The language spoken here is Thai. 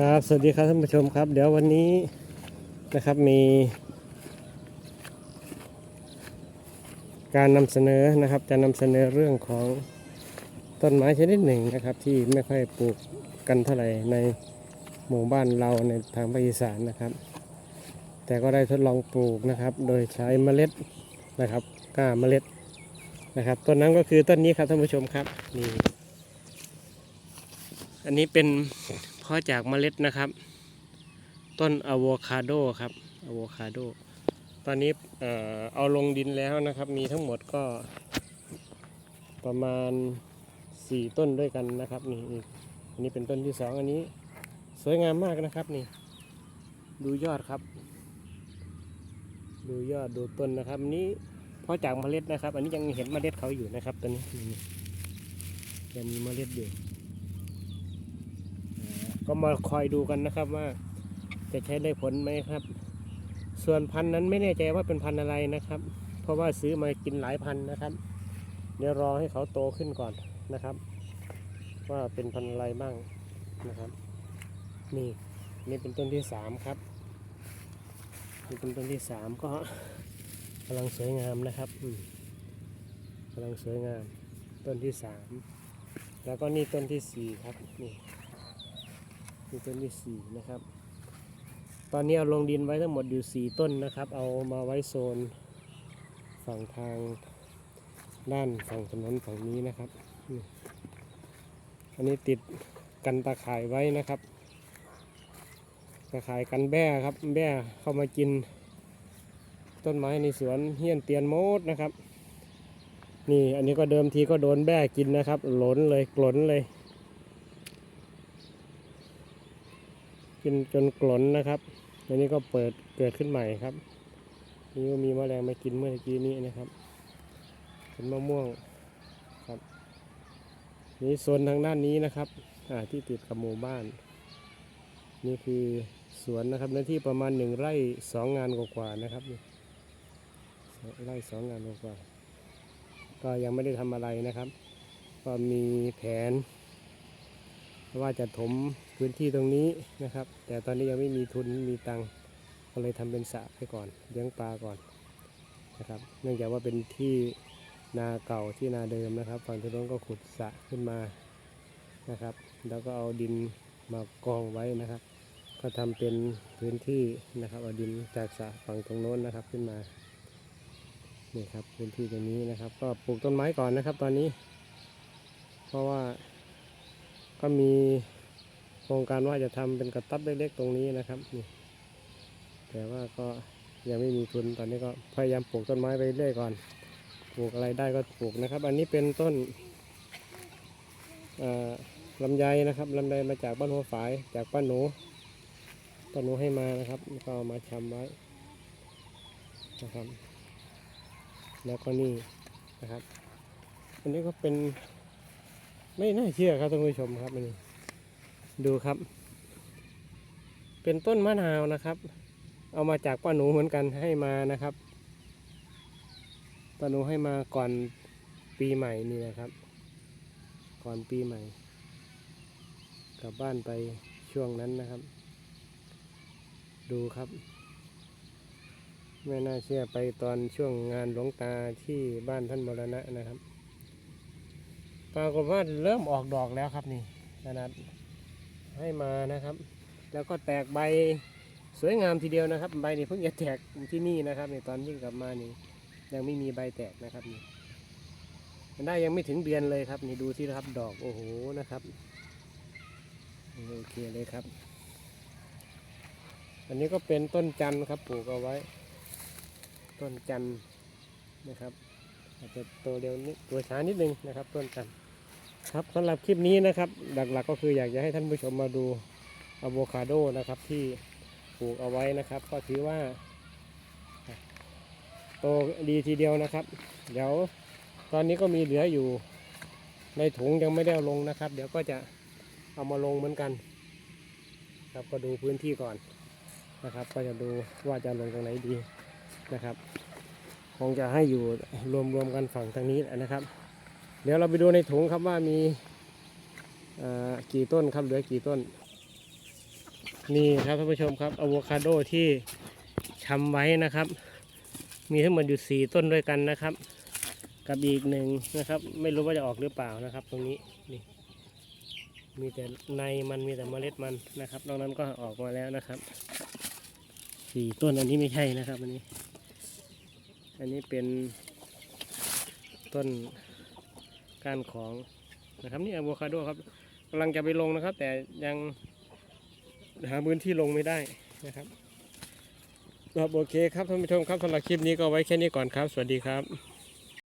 ครับ สวัสดีครับท่านผู้ชมครับ เดี๋ยววันนี้นะครับมี การนำเสนอนะครับ จะนำเสนอเรื่องของต้นไม้ชนิดหนึ่งนะครับ ที่ไม่ค่อยปลูกกันเท่าไหร่ในหมู่บ้านเราในทางภาคอีสานนะครับ แต่ก็ได้ทดลองปลูกนะครับ โดยใช้เมล็ดนะครับก้าเมล็ดนะครับต้นนั้นก็คือต้นนี้ครับท่านผู้ชมครับนี่อันนี้เป็น เพาะจากเมล็ดนะครับ ต้นอะโวคาโดครับอะโวคาโดตอนนี้เอาลงดินแล้วนะครับ มีทั้งหมดก็ประมาณ 4 ต้นด้วยกันนะครับนี่อีกอันนี้เป็นต้นที่สองอันนี้ สวยงามมากนะครับนี่ ดูยอดครับ ดูยอดดูต้นนะครับอันนี้เพราะจากเมล็ดนะครับ อันนี้ยังเห็นเมล็ดเขาอยู่นะครับตอนนี้นี่ยังมีเมล็ดอยู่ ก็มาคอยดูกันนะครับว่าจะใช้ได้ผลไหมครับ ส่วนพันธุ์นั้นไม่แน่ใจว่าเป็นพันธุ์อะไรนะครับ เพราะว่าซื้อมากินหลายพันธุ์นะครับ เดี๋ยวรอให้เขาโตขึ้นก่อนนะครับ ว่าเป็นพันธุ์อะไรบ้างนะครับ นี่นี่เป็นต้นที่สามครับนี่เป็นต้นที่สามก็กำลังสวยงามนะครับอืมกำลังสวยงามต้นที่สามแล้วก็นี่ต้นที่สี่ครับนี่ นี่ต้นที่สี่นะครับ ตอนนี้เอาลงดินไว้ทั้งหมดอยู่สี่ต้นนะครับ เอามาไว้โซนฝั่งทางด้านฝั่งถนนฝั่งนี้นะครับ อันนี้ติดกันตาข่ายไว้นะครับ ตาข่ายกันแบ้ครับ แบ้เข้ามากิน ต้นไม้ในสวนเฮี้ยนเตียนโมดนะครับ นี่อันนี้ก็เดิมทีก็โดนแบ้กินนะครับ หลนเลยกลนเลย กินจนกลนนะครับอันนี้ก็เปิดเกิดขึ้นใหม่ครับ นี่ก็มีแมลงมากินเมื่อกี้นี้นะครับเป็นมะม่วงครับ นี่โซนทางด้านนี้นะครับอ่าที่ติดกับหมู่บ้าน นี่คือสวนนะครับเนื้อที่ประมาณหนึ่งไร่สองงานกว่าๆนะครับไร่สองงานกว่าๆก็ยังไม่ได้ทำอะไรนะครับ ก็มีแผน ว่าจะถมพื้นที่ตรงนี้นะครับ แต่ตอนนี้ยังไม่มีทุนมีตังค์ก็เลยทำเป็นสระไปก่อนเลี้ยงปลาก่อนนะครับ เนื่องจากว่าเป็นที่นาเก่าที่นาเดิมนะครับ ฝั่งที่โน้นก็ขุดสระขึ้นมานะครับ แล้วก็เอาดินมากองไว้นะครับ ก็ทำเป็นพื้นที่นะครับเอาดินจากสระฝั่งตรงโน้นนะครับขึ้นมานี่ครับพื้นที่ตรงนี้นะครับ ก็ปลูกต้นไม้ก่อนนะครับ ตอนนี้ เพราะว่า ก็มีโครงการว่าจะทำเป็นกระต๊อบเล็กๆตรงนี้นะครับนี่แต่ว่าก็ยังไม่มีทุนตอนนี้ก็พยายามปลูกต้นไม้ไปเรื่อยก่อน ปลูกอะไรได้ก็ปลูกนะครับ อันนี้เป็นต้นลำไยนะครับลำไยมาจากบ้านหัวฝายจากป้าหนูป้าหนูให้มานะครับ ก็เอามาชำไว้นะครับ แล้วก็นี่นะครับ อันนี้ก็เป็น ไม่น่าเชื่อครับท่านผู้ชมครับนนี่ดูครับ เป็นต้นมะนาวนะครับ เอามาจากป้าหนูเหมือนกันให้มานะครับป้าหนูให้มาก่อนปีใหม่นี่นะครับ ก่อนปีใหม่ กลับบ้านไปช่วงนั้นนะครับ ดูครับ ไม่น่าเชื่อไปตอนช่วงงานหลวงตาที่บ้านท่านมรณะนะครับ ปรากฏว่าเริ่มออกดอกแล้วครับนี่ขนาดให้มานะครับ แล้วก็แตกใบสวยงามทีเดียวนะครับ ใบนี่เพิ่งจะแตกที่นี่นะครับในตอนยิ่งกลับมานี่ยังไม่มีใบแตกนะครับนี่มันได้ยังไม่ถึงเดือนเลยครับ นี่ดูที่ครับดอกโอ้โหนะครับโอเคเลยครับ อันนี้ก็เป็นต้นจันทร์ครับปลูกเอาไว้ ต้นจันทร์นะครับ อาจจะโตเร็วนิดตัวช้านิดนึงนะครับ ต้นจันทร์ ครับสำหรับคลิปนี้นะครับ หลักๆก็คืออยากจะให้ท่านผู้ชมมาดูอะโวคาโดนะครับที่ปลูกเอาไว้นะครับ ก็ถือว่า โตดีทีเดียวนะครับ เดี๋ยวตอนนี้ก็มีเหลืออยู่ในถุงยังไม่ได้เอาลงนะครับ เดี๋ยวก็จะเอามาลงเหมือนกัน ครับก็ดูพื้นที่ก่อนนะครับ ก็จะดูว่าจะลงตรงไหนดีนะครับ คงจะให้อยู่รวมๆกันฝั่งทางนี้แหละนะครับ เดี๋ยวเราไปดูในถุงครับว่ามีกี่ต้นครับเหลือกี่ต้น นี่ครับท่านผู้ชมครับอะโวคาโดที่ชำไว้นะครับ มีทั้งหมดอยู่สี่ต้นด้วยกันนะครับ กับอีกหนึ่งนะครับ ไม่รู้ว่าจะออกหรือเปล่านะครับ ตรงนี้นี่มีแต่ในมันมีแต่เมล็ดมันนะครับนอกนั้นก็ออกมาแล้วนะครับสี่ต้นอันนี้ไม่ใช่นะครับ อันนี้ อันนี้เป็นต้น ก้านของนะครับนี่อะโวคาโดครับกำลังจะไปลงนะครับ แต่ยังหาพื้นที่ลงไม่ได้นะครับครับโอเคครับท่านผู้ชมครับสำหรับคลิปนี้ก็ไว้แค่นี้ก่อนครับ สวัสดีครับ